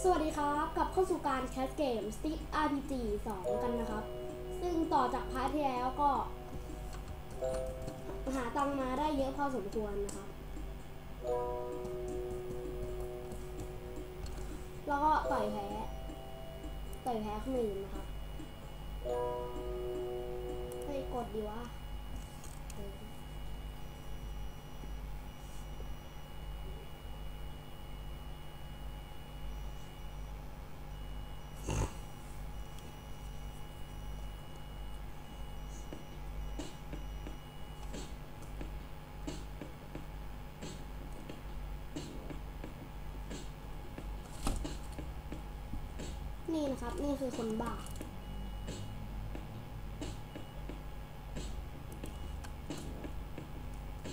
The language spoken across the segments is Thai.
สวัสดีครับกลับเข้าสู่การแคสเกม Stick RPG 2 กันนะครับ ซึ่งต่อจากพาร์ทที่แล้วก็ หาตังมาได้เยอะพอสมควรนะครับ แล้วก็ต่อยแพ้ต่อยแพ้คนอื่นนะครับเฮ้กดดีวะเออ นี่นะครับ นี่คือคนบ้า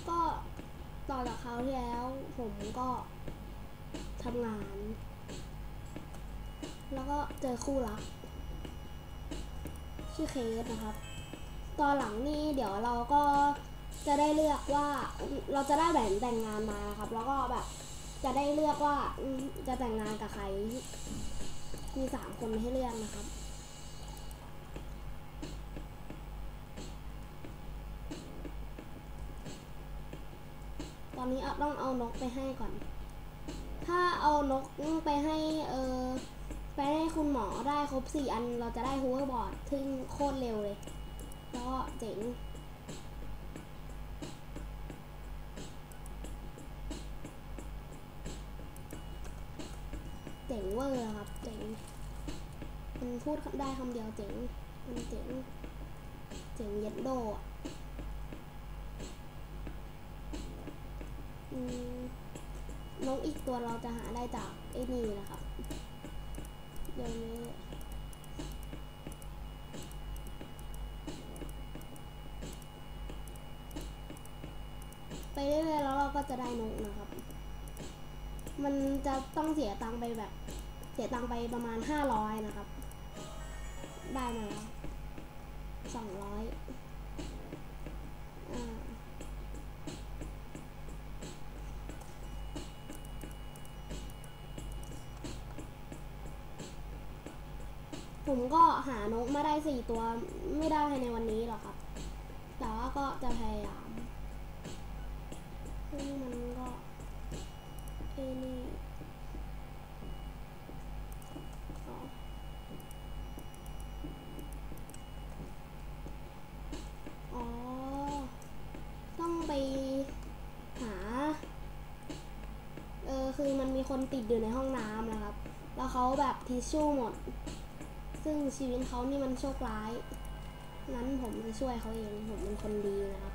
ก็ต่อจากคราที่แล้ว ผมก็ทำงาน แล้วก็เจอคู่รัก ชื่อเคสนะครับ ตอนหลังนี่เดี๋ยวเราก็จะได้เลือกว่าเราจะได้แหวนแต่งงานมานะครับ แล้วก็แบบจะได้เลือกว่าจะแต่งงานกับใคร มีสามคนให้เลือกนะครับ ตอนนี้เอาต้องเอานกไปให้ก่อน ถ้าเอานกไปให้เออไปให้คุณหมอได้ครบสี่อันเราจะได้ฮูเวอร์บอร์ดซึ่งโคตรเร็วเลย แล้วก็เจ๋งเจ๋งเวอร์ครับเจ พูดได้คำเดียวเจ๋งมันเจ๋ง เจ๋งเย็ดโดอะนกอีกตัวเราจะหาได้จากไอ้นี่นะครับเดี๋ยวนี้ไปเรื่อยๆแล้วเราก็จะได้นกนะครับ มันจะต้องเสียตังไปแบบ เสียตังไปประมาณห้าร้อยนะครับ ได้มาแล้วสองร้อยผมก็หานกมาได้สี่ตัวไม่ได้ภายในวันนี้หรอกครับ แต่ว่าก็จะพยายามมันก็เอนี่อ๋อ อ๋อ ต้องไปหา เออ คนมีคนติดอยู่ในห้องน้ำนะครับ แล้วเขาแบบทิชชู่หมด ซึ่งชีวิตเขานี่มันโชคร้าย นั้นผมจะช่วยเขาเอง ผมเป็นคนดีนะครับ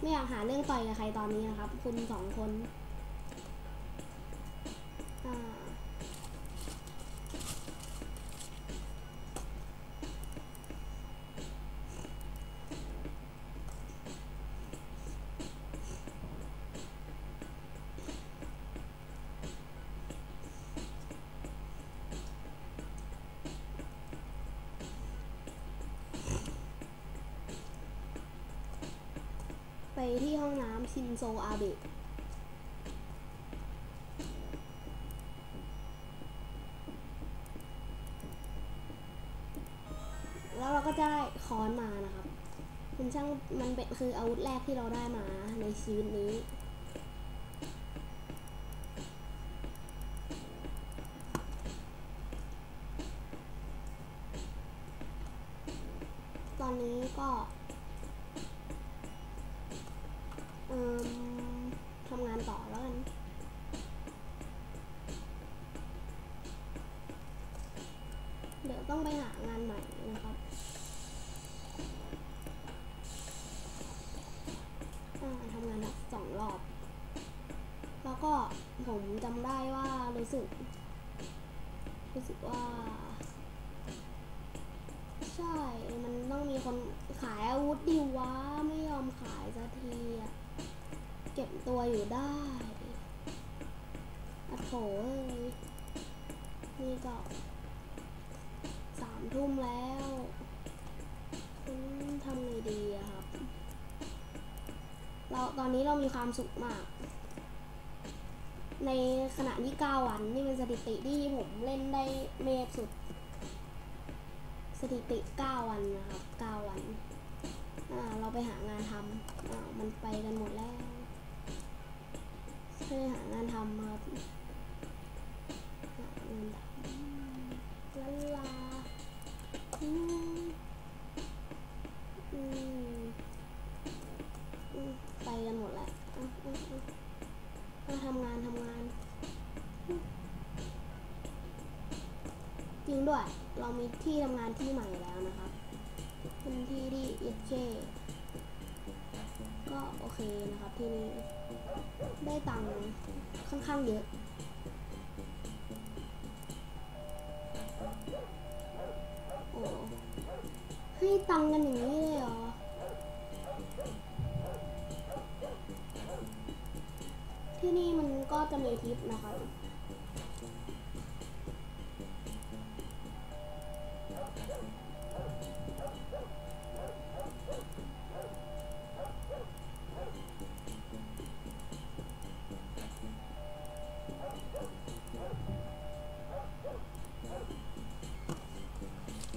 ไม่อยากหาเรื่องต่อยกับใครตอนนี้นะครับ คุณสองคน ที่ห้องน้ำชินโซอาเบะแล้วเราก็จะได้ค้อนมานะครับมันช่างมันเป็นคืออาวุธแรกที่เราได้มาในชีวิตนี้ จำได้ว่ารู้สึก รู้สึกว่า ใช่ มันต้องมีคนขายอาวุธดีวะไม่ยอมขายสักทีอะเก็บตัวอยู่ได้อะโถเอ้ยนี่ก็สามทุ่มแล้วอืมทำไงดีอะครับ เราตอนนี้เรามีความสุขมาก ในขณะที่9วันนี่เป็นสถิติที่ผมเล่นได้เมฆสุด สถิติ 9 วันนะครับ 9 วัน เราไปหางานทำมันไปกันหมดแล้วไปหางานทำครับหางานทำลาลาอืมอืมไปกันหมดแล้วอะอะอะ มาทำงานทำงาน จริงด้วย เรามีที่ทำงานที่ใหม่แล้วนะครับเป็นที่ที่เอเจก็โอเคนะครับที่นี่ได้ตังค์ค่อนข้างเยอะโอ้ให้ตังค์กันอย่างนี้เลยเหรอ ที่นี่มันก็จะมีทิปนะคะ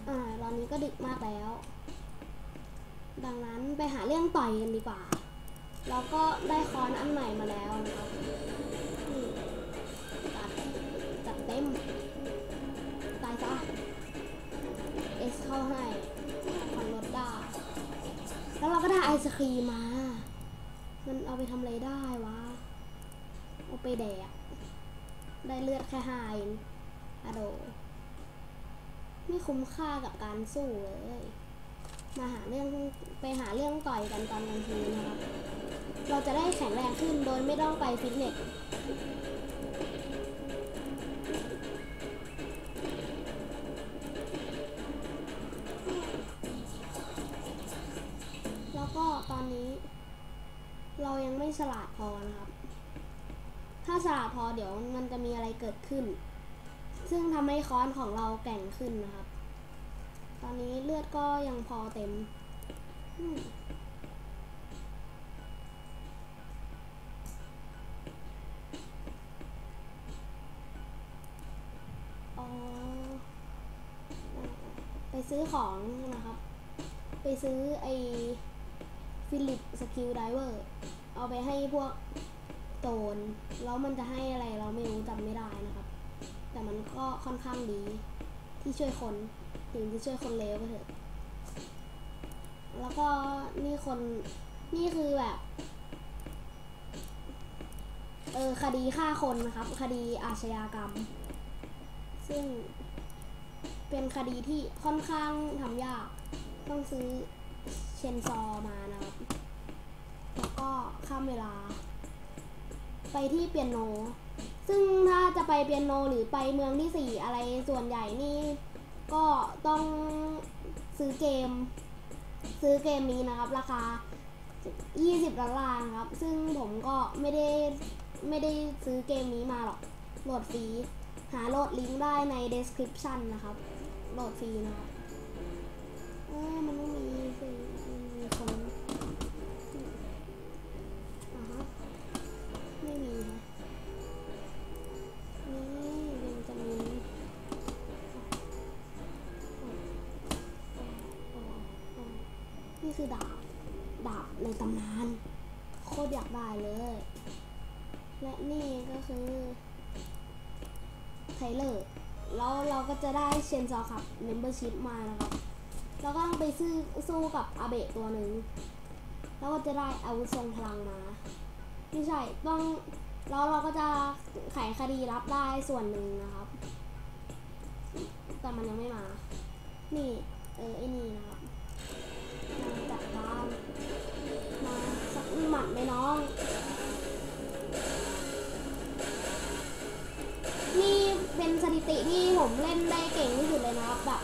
อ่าตอนนี้ก็ดึกมากแล้ว ดังนั้นไปหาเรื่องต่อยกันดีกว่า แล้วก็ได้คอนอันใหม่มาแล้วนะครับตัดจัดเต็ม ตายซะเอสเข้าให้ผ่อนรถได้แล้วเราก็ได้ไอศครีมมา มันเอาไปทำอะไรได้วะ เอาไปแดก ได้เลือดแค่หาเองอะโด ไม่คุ้มค่ากับการสู้เลย มาหาเรื่องไปหาเรื่องต่อยกันตอนกลางคืนนะครับ เราจะได้แข็งแรงขึ้นโดยไม่ต้องไปฟิตเนสแล้วก็ตอนนี้ เรายังไม่ฉลาดพอนะครับ ถ้าฉลาดพอเดี๋ยวมันจะมีอะไรเกิดขึ้น ซึ่งทำให้ค้อนของเราแก่งขึ้นนะครับ ตอนนี้เลือดก็ยังพอเต็มอื ซื้อของนะครับ ไปซื้อไอฟิลิปสกิลไดเวอร์เอาไปให้พวกโจรแล้วมันจะให้อะไรเราไม่รู้จำไม่ได้นะครับ แต่มันก็ค่อนข้างดีที่ช่วยคนถึงจะช่วยคนเลวก็เถอะแล้วก็นี่คนนี่คือแบบเออคดีฆ่าคนนะครับ คดีอาชญากรรม ซึ่ง เป็นคดีที่ค่อนข้างทำยาก ต้องซื้อเชนซอมานะครับ แล้วก็ข้ามเวลา ไปที่เปียโน ซึ่งถ้าจะไปเปียโนหรือไปเมืองที่สี่อะไรส่วนใหญ่นี่ก็ต้องซื้อเกม ซื้อเกมนี้นะครับ ราคา 20ดอลลานครับ ซึ่งผมก็ไม่ได้ไม่ได้ซื้อเกมนี้มาหรอก โหลดฟรี หาโหลดลิงก์ได้ใน description นะครับ โหลดฟรีนะครับเอ้มันไม่มีสิมันมีคนอ่าฮะไม่มีฮะนี่มันจะมีนี่คือดาบ ดาบในตำนาน โคตรอยากได้เลย และนี่ก็คือไทเลอร์ แล้วเราก็จะได้เชนซอครับเมมเบอร์ชิพมานะครับ แล้วก็ต้องไปซื้อสู้กับอาเบะตัวหนึ่งแล้วก็จะได้อาวุธทรงพลังมาไม่ใช่ต้องแล้วเราก็จะไขคดีรับได้ส่วนหนึ่งนะครับ แต่มันยังไม่มา นี่เออไอ้นี่นะครับมาจัดการมาสักหมัดไหมน้อง เป็นสถิติที่ผมเล่นได้เก่งที่สุดเลยนะครับแบบ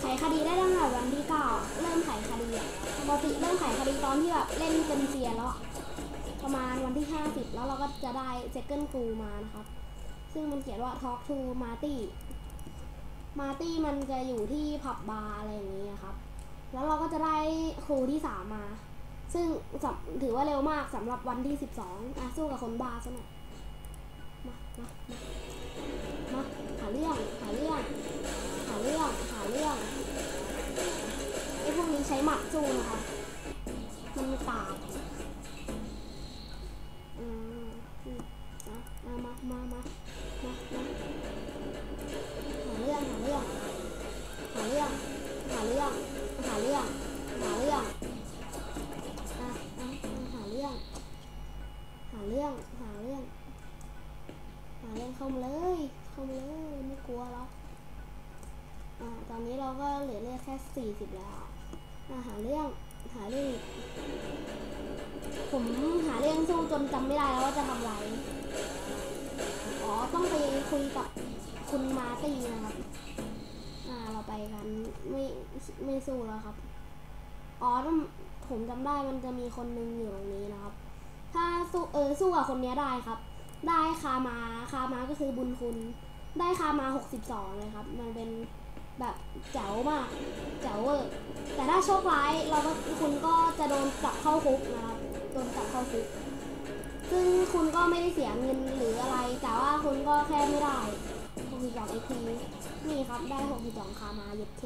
ไขคดีได้ตั้งแต่วันที่เก้าเริ่มไขคดีปกติเริ่มไขคดีตอนที่แบบเล่นเป็นเซียนแล้วประมาณวันที่ห้าสิบแล้วเราก็จะได้เซ c เกิลกูมานะครับ ซึ่งมันเขียนว่า talk to Marty Marty มันจะอยู่ที่ผับบาร์อะไรอย่างนี้ครับ แล้วเราก็จะได้ครูที่สามมา ซึ่งถือว่าเร็วมากสำหรับวันที่สิบสองอะสู้กับคนบ้าซะหน่อย มา มา ใช้หมัดสู้นะครับมันไม่ตายมอืมนะมามา มา มา มามาหาเรื่องหาเรื่อง หาเรื่อง หาเรื่อง หาเรื่อง หาเรื่อง หาเรื่อง หาเรื่อง หาเรื่อง หาเรื่อง เข้ามาเลย เข้ามาเลย ไม่กลัวหรอกอ่าตอนนี้เราก็เหลือเลือดแค่สี่สิบแล้ว อ่าหาเรื่องหาเรื่อง ผมหาเรื่องสู้จนจำไม่ได้แล้วว่าจะทำอะไร อ๋อต้องไปคุยกับคุณมาตีนะครับ อ่าเราไปกันไม่ไม่สู้แล้วครับ อ๋อต้องผมจำได้มันจะมีคนนึงอยู่ตรงนี้นะครับ ถ้าสู้เออสู้กับคนนี้ได้ครับ ได้คามาคามาก็คือบุญคุณ ได้คามา62เลยครับ มันเป็น แบบแจ๋วมากแจ๋วเวอร์แต่ถ้าโชคร้ายเราก็คุณก็จะโดนจับเข้าคุกนะครับโดนจับเข้าคุกซึ่งคุณก็ไม่ได้เสียเงินหรืออะไร แต่ว่าคุณก็แค่ไม่ได้62 XP นี่ครับได้ 62 คามาเย็ดเค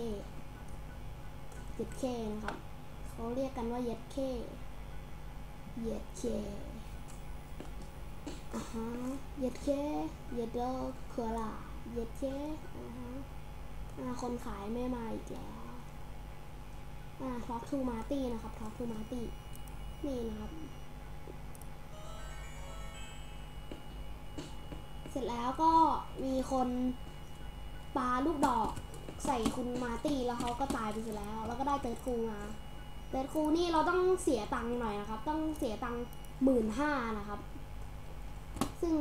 เย็ดเคนะครับเขาเรียกกันว่าเย็ดเคเย็ดเคอ่าฮะเย็ดเคเย็ดโลคืออะไรเย็ดเคอ่าฮะอ่า คนขายไม่มาอีกแล้ว อ่าท็อกทูมาตี้นะครับท็อกทูมาตี้นี่นะครับ เสร็จแล้วก็มีคนปาลูกดอกใส่คุณมาตี้แล้วเขาก็ตายไปเสร็จแล้ว แล้วก็ได้เติร์ดคูมา เติร์ดคูนี่เราต้องเสียตังค์หน่อยนะครับ ต้องเสียตังค์หมื่นห้านะครับ ซึ่ง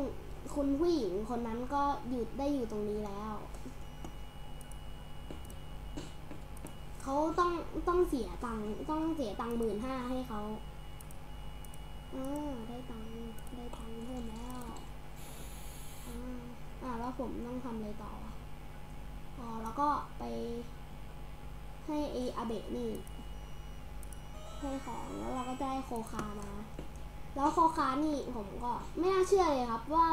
คุณผู้หญิงคนนั้นก็อยู่ได้อยู่ตรงนี้แล้ว เขาต้องต้องเสียตังค์ต้องเสียตังค์หมื่นห้าให้เขาอ่าได้ตังค์ได้ตังค์เพิ่มแล้วอ่าอ่าแล้วผมต้องทำอะไรต่ออ๋อแล้วก็ไปให้เออาเบะนี่ให้ของแล้วเราก็ได้โคคามา แล้วโคคานี่ผมก็ไม่น่าเชื่อเลยครับว่า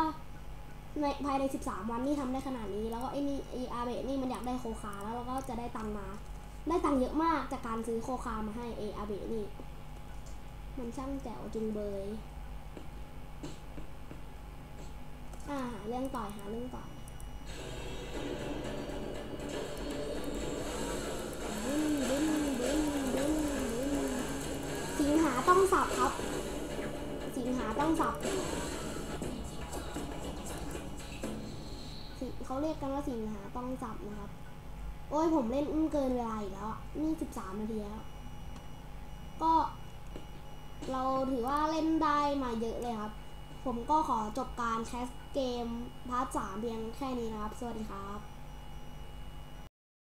ในภายใน 13 วันนี่ทำได้ขนาดนี้ แล้วก็ไอ้นี่ไออาเบะนี่มันอยากได้โคคาแล้วเราก็จะได้ตังมา ได้ตังค์เยอะมากจากการซื้อโคคามาให้เออาเบะนี่ มันช่างแจ๋วจุงเบยอ่าหาเรื่องต่อยหาเรื่องต่อยบึ้นบึ้นบึ้นบึ้นบึ้นสิงหาต้องสับครับ สิงหาต้องสับเขาเรียกกันว่าสิงหาต้องสับนะครับ โอ้ยผมเล่นอื้อเกินเวลาอีกแล้วนี่สิบสามนาทีแล้ว ก็ เราถือว่าเล่นได้มาเยอะเลยครับ ผมก็ขอจบการแคสเกมพาร์ทสามเพียงแค่นี้นะครับ สวัสดีครับ